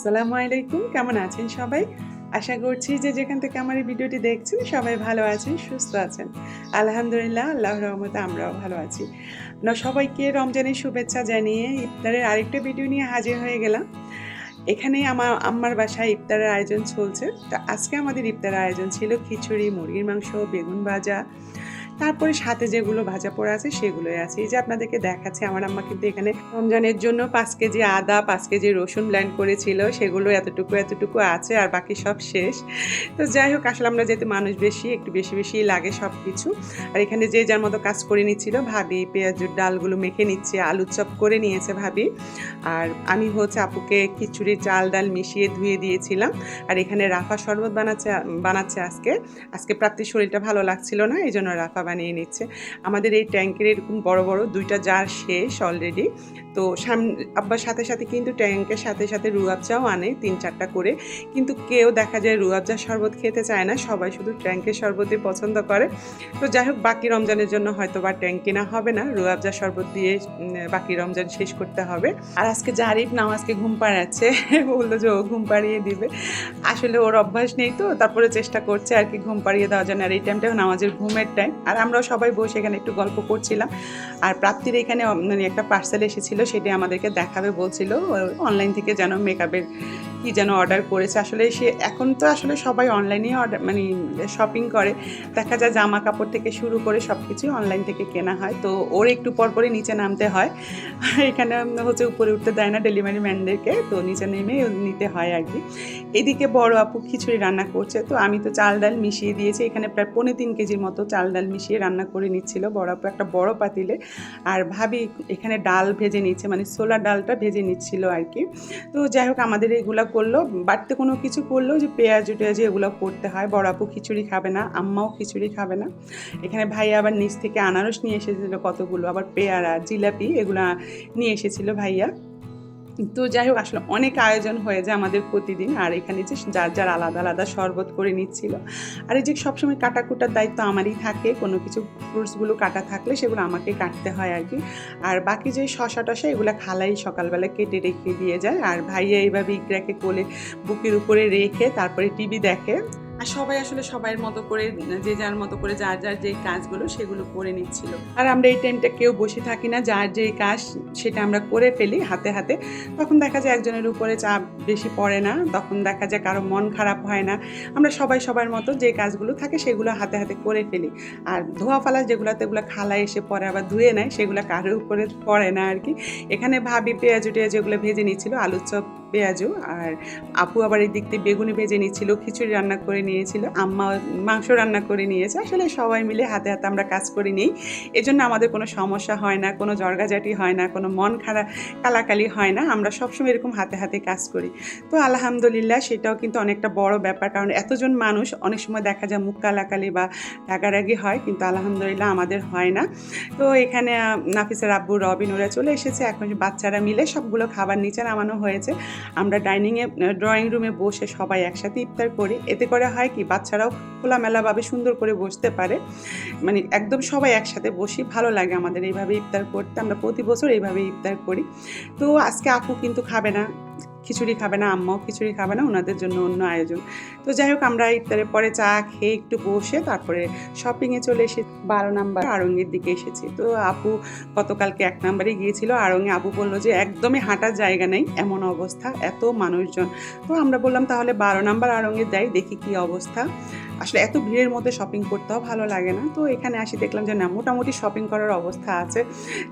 আসসালামু আলাইকুম। কেমন আছেন সবাই? আশা করছি যে যেখান থেকে আমার এই ভিডিওটি দেখছেন, সবাই ভালো আছেন, সুস্থ আছেন। আলহামদুলিল্লাহ আল্লাহ রহমতে আমরাও ভালো আছি। না সবাইকে রমজানের শুভেচ্ছা জানিয়ে ইফতারের আরেকটা ভিডিও নিয়ে হাজির হয়ে গেলাম। এখানে আমার আম্মার বাসায় ইফতারের আয়োজন চলছে। তো আজকে আমাদের ইফতারের আয়োজন ছিল খিচুড়ি, মুরগির মাংস, বেগুন ভাজা তারপরে সাথে যেগুলো ভাজা পোড়া আছে সেগুলোই আছে। এই যে আপনাদেরকে দেখাচ্ছে, আমার আম্মা কিন্তু এখানে রমজানের জন্য পাঁচ কেজি আদা, পাঁচ কেজি রসুন ব্ল্যান্ড করেছিল। সেগুলো এতটুকু এতটুকু আছে আর বাকি সব শেষ। তো যাই হোক, আসলে আমরা যেহেতু মানুষ বেশি, একটু বেশি বেশি লাগে সব কিছু আর এখানে যে যার মতো কাজ করে নিচ্ছিল, ভাবি পেঁয়াজের ডালগুলো মেখে নিচ্ছে আলুর চপ করে নিয়েছে ভাবি। আর আমি হচ্ছে আপুকে খিচুড়ির চাল, ডাল মিশিয়ে ধুয়ে দিয়েছিলাম। আর এখানে রাফা শরবত বানাচ্ছে বানাচ্ছে আজকে। আজকে প্রাপ্তির শরীরটা ভালো লাগছিল না, এই জন্য রাফা বানিয়ে নিচ্ছে। আমাদের এই ট্যাঙ্কের এরকম বড় বড় দুইটা জার শেষ অলরেডি তো সামনে আব্বার সাথে সাথে কিন্তু ট্যাঙ্কের সাথে সাথে রুয়াবজাও আনে তিন চারটা করে। কিন্তু কেউ দেখা যায় রুয়াবজা শরবত খেতে চায় না, সবাই শুধু ট্যাঙ্কের শরবতই পছন্দ করে। তো যাই হোক, বাকি রমজানের জন্য হয়তো বা ট্যাঙ্ক কেনা হবে না। রুয়াবজা শরবত দিয়ে বাকি রমজান শেষ করতে হবে। আর আজকে জারিফ নামাজকে ঘুম পাড়াচ্ছে। বলল যে ও ঘুম পাড়িয়ে দিবে। আসলে ওর অভ্যাস নেই তো, তারপরে চেষ্টা করছে আর কি ঘুম পাড়িয়ে দেওয়া জন্য। আর এই টাইমটা নামাজের ঘুমের টাইম আর আমরাও সবাই বসে এখানে একটু গল্প করছিলাম। আর প্রাপ্তির এখানে মানে একটা পার্সেল এসেছিল, সেটি আমাদেরকে দেখাবে বলছিল অনলাইন থেকে যেন মেকআপের কি যেন অর্ডার করেছে। আসলে সে এখন তো আসলে সবাই অনলাইনেই অর্ডার মানে শপিং করে। দেখা যায় জামা কাপড় থেকে শুরু করে সব কিছুই অনলাইন থেকে কেনা হয়। তো ওর একটু পর পরই নিচে নামতে হয়। এখানে হচ্ছে উপরে উঠতে দেয় না ডেলিভারি ম্যানদেরকে তো নিচে নেমে নিতে হয় আর কি। এদিকে বড় আপু খিচুড়ি রান্না করছে। তো আমি তো চাল ডাল মিশিয়ে দিয়েছি। এখানে প্রায় পৌনে তিন কেজির মতো চাল ডাল মিশিয়ে রান্না করে নিচ্ছিল। বড় আপু একটা বড় পাতিলে। আর ভাবি এখানে ডাল ভেজে নিচ্ছে মানে ছোলা ডালটা ভেজে নিচ্ছিল আর কি। তো যাই হোক, আমাদের এগুলো করল, বাড়তে কোনো কিছু করলেও যে পেঁয়াজ টেয়াজি এগুলো করতে হয়। বড় আপু খিচুড়ি খাবে না, আম্মাও খিচুড়ি খাবে না। এখানে ভাই আবার নিচ থেকে আনারস নিয়ে এসেছিল কতগুলো, আবার পেয়ারা, জিলাপি এগুলো নিয়ে এসেছিল ভাইয়া। তো যাই হোক, আসলে অনেক আয়োজন হয়ে যায় আমাদের প্রতিদিন, আর এখানে যে যার যার আলাদা আলাদা শরবত করে নিচ্ছিল। আর এই যে সবসময় কাটাকুটার দায়িত্ব আমারই থাকে, কোনো কিছু ফ্রুটসগুলো কাটা থাকলে সেগুলো আমাকে কাটতে হয় আর কি। আর বাকি যে শশা টশা, এগুলো খালাই সকালবেলা কেটে রেখে দিয়ে যায়। আর ভাইয়া এইভাবে ইকরাকে কোলে বুকের উপরে রেখে তারপরে টিভি দেখে। আর সবাই আসলে সবাইয়ের মতো করে, যে যার মতো করে যার যার যে কাজগুলো সেগুলো করে নিচ্ছিল। আর আমরা এই টাইমটা কেউ বসে থাকি না, যার যে কাজ সেটা আমরা করে ফেলি হাতে হাতে। তখন দেখা যায় একজনের উপরে চাপ বেশি পড়ে না, তখন দেখা যায় কারও মন খারাপ হয় না। আমরা সবাই সবার মতো যে কাজগুলো থাকে সেগুলো হাতে হাতে করে ফেলি। আর ধোয়া ফালা যেগুলোতে এগুলো খালায় এসে পরে আবার ধুয়ে নেয়, সেগুলো কারোর উপরে পড়ে না আর কি। এখানে ভাবি পেঁয়াজু টেয়াজু এগুলো ভেজে নিচ্ছিল, আলুর চপ, পেঁয়াজু। আর আপু আবার এই দিক দিয়ে বেগুনি ভেজে নিচ্ছিল, খিচুড়ি রান্না করে নিয়েছিল। আম্মা মাংস রান্না করে নিয়েছে। আসলে সবাই মিলে হাতে হাতে আমরা কাজ করে নিই। এজন্য আমাদের কোনো সমস্যা হয় না, কোনো জর্গাজাটি হয় না, কোনো মন খারাপ, কালাকালি হয় না। আমরা সবসময় এরকম হাতে হাতে কাজ করি। তো আলহামদুলিল্লাহ সেটাও কিন্তু অনেকটা বড় ব্যাপার। কারণ এতজন মানুষ অনেক সময় দেখা যায় মুখ কালাকালি বা রাগারাগি হয়, কিন্তু আলহামদুলিল্লাহ আমাদের হয় না। তো এখানে নাফিসের আব্বু রবিন, ওরা চলে এসেছে। এখন বাচ্চারা মিলে সবগুলো খাবার নিচে নামানো হয়েছে। আমরা ডাইনিংয়ে ড্রয়িং রুমে বসে সবাই একসাথে ইফতার করি। এতে করে হয় কি? বাচ্চারাও খোলামেলাভাবে সুন্দর করে বসতে পারে। মানে একদম সবাই একসাথে বসি, ভালো লাগে আমাদের। এইভাবে ইফতার করতে, আমরা প্রতি বছর এইভাবে ইফতার করি। তো আজকে আপু কিন্তু খাবে না। খিচুড়ি খাবে না, আম্মাও খিচুড়ি খাবে না, ওনাদের জন্য অন্য আয়োজন। তো যাই হোক, আমরা ইফতারের পরে চা খেয়ে একটু বসে তারপরে শপিংয়ে চলে এসে বারো নাম্বার আড়ঙ্গের দিকে এসেছি। তো আপু গতকালকে এক নাম্বারে গিয়েছিল, আড়ঙ্গে আপু বলল যে একদমই হাঁটার জায়গা নেই, এমন অবস্থা, এত মানুষজন। তো আমরা বললাম তাহলে বারো নাম্বার আড়ঙ্গে যাই, দেখি কি অবস্থা। আসলে এত ভিড়ের মধ্যে শপিং করতেও ভালো লাগে না। তো এখানে আসি দেখলাম যে, না, মোটামুটি শপিং করার অবস্থা আছে।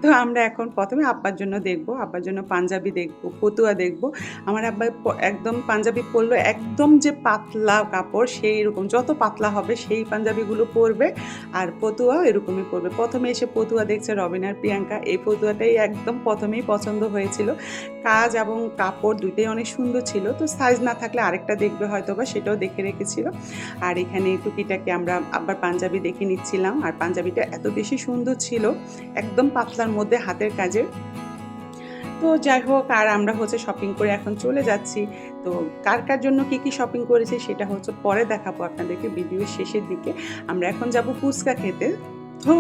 তো আমরা এখন প্রথমে আব্বার জন্য দেখব, আব্বার জন্য পাঞ্জাবি দেখব, ফতুয়া দেখব। আমার আব্বা একদম পাঞ্জাবি পরলো, একদম যে পাতলা কাপড়, সেই রকম, যত পাতলা হবে সেই পাঞ্জাবিগুলো পরবে আর পতুয়া এরকমই পরবে। প্রথমে এসে পতুয়া দেখছে রবিন আর প্রিয়াঙ্কা। এই পতুয়াটাই একদম প্রথমেই পছন্দ হয়েছিল। কাজ এবং কাপড় দুইটাই অনেক সুন্দর ছিল। তো সাইজ না থাকলে আরেকটা দেখবে হয়তো বা সেটাও দেখে রেখেছিল। আর এখানে টুপিটাকে আমরা আবার পাঞ্জাবি দেখে নিচ্ছিলাম। আর পাঞ্জাবিটা এত বেশি সুন্দর ছিল, একদম পাতলার মধ্যে হাতের কাজের। তো যাই হোক, আর আমরা হচ্ছে শপিং করে এখন চলে যাচ্ছি। তো কার কার জন্য কি কি শপিং করেছি সেটা হচ্ছে পরে দেখাবো আপনাদেরকে ভিডিওর শেষের দিকে। আমরা এখন যাব ফুচকা খেতে। তো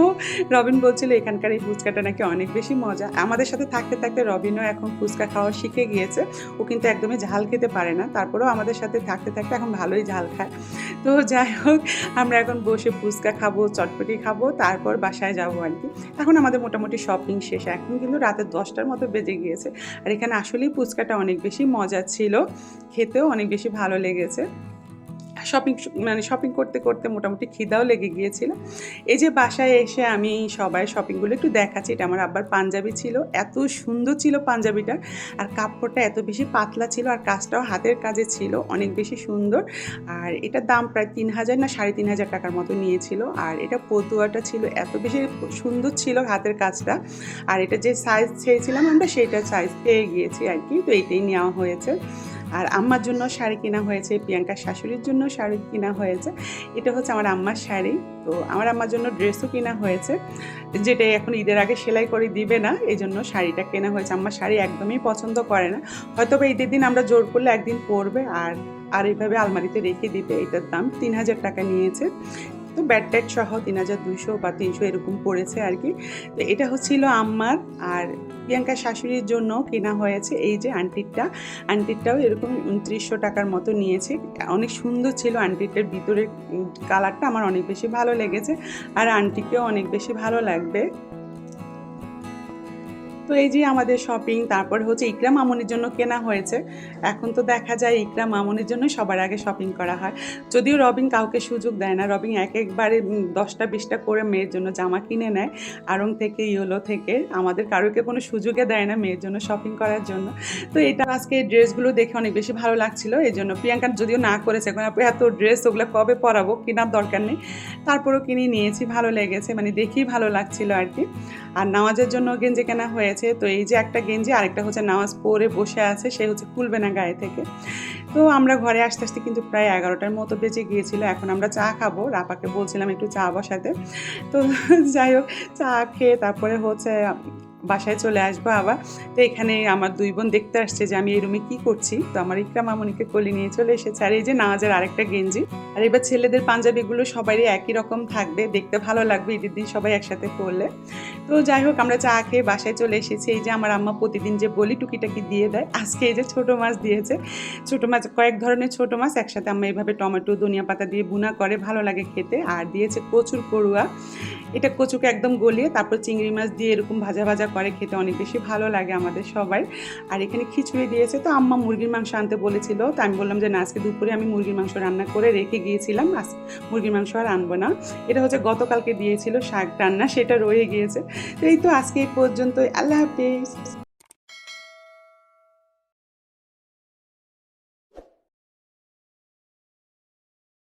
রবিন বলছিল, এখানকার এই ফুচকাটা নাকি অনেক বেশি মজা। আমাদের সাথে থাকতে থাকতে রবিনও এখন ফুচকা খাওয়া শিখে গিয়েছে। ও কিন্তু একদমই ঝাল খেতে পারে না। তারপরেও আমাদের সাথে থাকতে থাকতে এখন ভালোই ঝাল খায়। তো যাই হোক, আমরা এখন বসে ফুচকা খাব, চটপটি খাব, তারপর বাসায় যাব আর কি। এখন আমাদের মোটামুটি শপিং শেষ। এখন কিন্তু রাতে দশটার মতো বেজে গিয়েছে। আর এখানে আসলেই ফুচকাটা অনেক বেশি মজা ছিল। খেতেও অনেক বেশি ভালো লেগেছে। শপিং মানে শপিং করতে করতে মোটামুটি খিদাও লেগে গিয়েছিল। এই যে বাসায় এসে আমি সবাই শপিংগুলো একটু দেখাচ্ছি। এটা আমার আব্বার পাঞ্জাবি ছিল। এত সুন্দর ছিল পাঞ্জাবিটা। আর কাপড়টা এত বেশি পাতলা ছিল আর কাজটাও হাতের কাজে ছিল। অনেক বেশি সুন্দর। আর এটার দাম প্রায় তিন হাজার না সাড়ে তিন হাজার টাকার মতো নিয়েছিল। আর এটা পতুয়াটা ছিল। এত বেশি সুন্দর ছিল হাতের কাজটা। আর এটা যে সাইজ চেয়েছিলাম আমরা সেইটা সাইজ পেয়ে গিয়েছি আর কি। তো এটাই নেওয়া হয়েছে। আর আম্মার জন্য শাড়ি কেনা হয়েছে, প্রিয়াঙ্কার শাশুড়ির জন্য শাড়ি কেনা হয়েছে। এটা হচ্ছে আমার আম্মার শাড়ি। তো আমার আম্মার জন্য ড্রেসও কেনা হয়েছে। যেটা এখন ঈদের আগে সেলাই করে দিবে না এই জন্য শাড়িটা কেনা হয়েছে। আম্মার শাড়ি একদমই পছন্দ করে না। হয়তো বা ঈদের দিন আমরা জোর করলে একদিন পরবে, আর আর এইভাবে আলমারিতে রেখে দিবে, এটার দাম তিন হাজার টাকা নিয়েছে। তো ব্যাট ট্যাট সহ তিন হাজার দুইশো বা তিনশো এরকম পড়েছে আর কি। তো এটা হচ্ছিল আম্মার আর প্রিয়াঙ্কার শাশুড়ির জন্য কেনা হয়েছে এই যে আন্টিরটা। আন্টিরটাও এরকম উনত্রিশশো টাকার মতো নিয়েছে। অনেক সুন্দর ছিল আন্টিটার ভিতরের কালারটা আমার অনেক বেশি ভালো লেগেছে। আর আন্টিকেও অনেক বেশি ভালো লাগবে। তো এই যে আমাদের শপিং তারপর হচ্ছে ইকরা মামনির জন্য কেনা হয়েছে। এখন তো দেখা যায় ইকরা মামনির জন্য সবার আগে শপিং করা হয়। যদিও রবিন কাউকে সুযোগ দেয় না, রবিন এক একবারে দশটা বিশটা করে মেয়ের জন্য জামা কিনে নেয়। আড়ং থেকে, ইয়েলো থেকে, আমাদের কারোকে কোনো সুযোগে দেয় না মেয়ের জন্য শপিং করার জন্য। তো এটা আজকে এই ড্রেসগুলো দেখে অনেক বেশি ভালো লাগছিল, এই জন্য প্রিয়াঙ্কা যদিও না করেছে, এখন আপু এত ড্রেস ওগুলো কবে পরাবো কেনার দরকার নেই। তারপরও কিনে নিয়েছি, ভালো লেগেছে মানে দেখেই ভালো লাগছিল আর কি। আর নামাজের জন্য গেঞ্জি কেনা হয়েছে। তো এই যে একটা গেঞ্জি, আরেকটা হচ্ছে নামাজ পরে বসে আছে, সে হচ্ছে খুলবে না গায়ে থেকে। তো আমরা ঘরে আসতে আসতে কিন্তু প্রায় এগারোটার মতো বেজে গিয়েছিল, এখন আমরা চা খাব। রাপাকে বলছিলাম একটু চা বসাতে। তো যাই হোক, চা খেয়ে তারপরে হচ্ছে বাসায় চলে আসব আবার। তো এখানে আমার দুই বোন দেখতে আসছে যে আমি এই রুমে কী করছি। তো আমার ইকরা মামনিকে কোলে নিয়ে চলে এসেছে। আর এই যে নামাজের আরেকটা গেঞ্জি। আর এবার ছেলেদের পাঞ্জাবিগুলো সবারই একই রকম থাকবে। দেখতে ভালো লাগবে ঈদের দিন সবাই একসাথে করলে। তো যাই হোক, আমরা চা খেয়ে বাসায় চলে এসেছি। এই যে আমার আম্মা প্রতিদিন যে বলি টুকিটাকি দিয়ে দেয়, আজকে এই যে ছোটো মাছ দিয়েছে। ছোটো মাছ, কয়েক ধরনের ছোটো মাছ, একসাথে আম্মা এইভাবে টমেটো, ধনিয়া পাতা দিয়ে বুনা করে, ভালো লাগে খেতে। আর দিয়েছে কচুর পড়ুয়া। এটা কচুকে একদম গলিয়ে তারপর চিংড়ি মাছ দিয়ে এরকম ভাজা ভাজা করে খেতে অনেক বেশি ভালো লাগে আমাদের সবাই আর এখানে খিচুড়ি দিয়েছে, তো আম্মা মুরগির মাংস আনতে বলেছিল, তো আমি বললাম যে না, আজকে দুপুরে আমি মুরগির মাংস রান্না করে রেখে গিয়েছিলাম, আজ মুরগির মাংস আর আনব না। এটা হচ্ছে গতকালকে দিয়েছিল শাক রান্না, সেটা রয়ে গিয়েছে। তো এই তো আজকে এই পর্যন্ত আল্লাহ হাফিজ।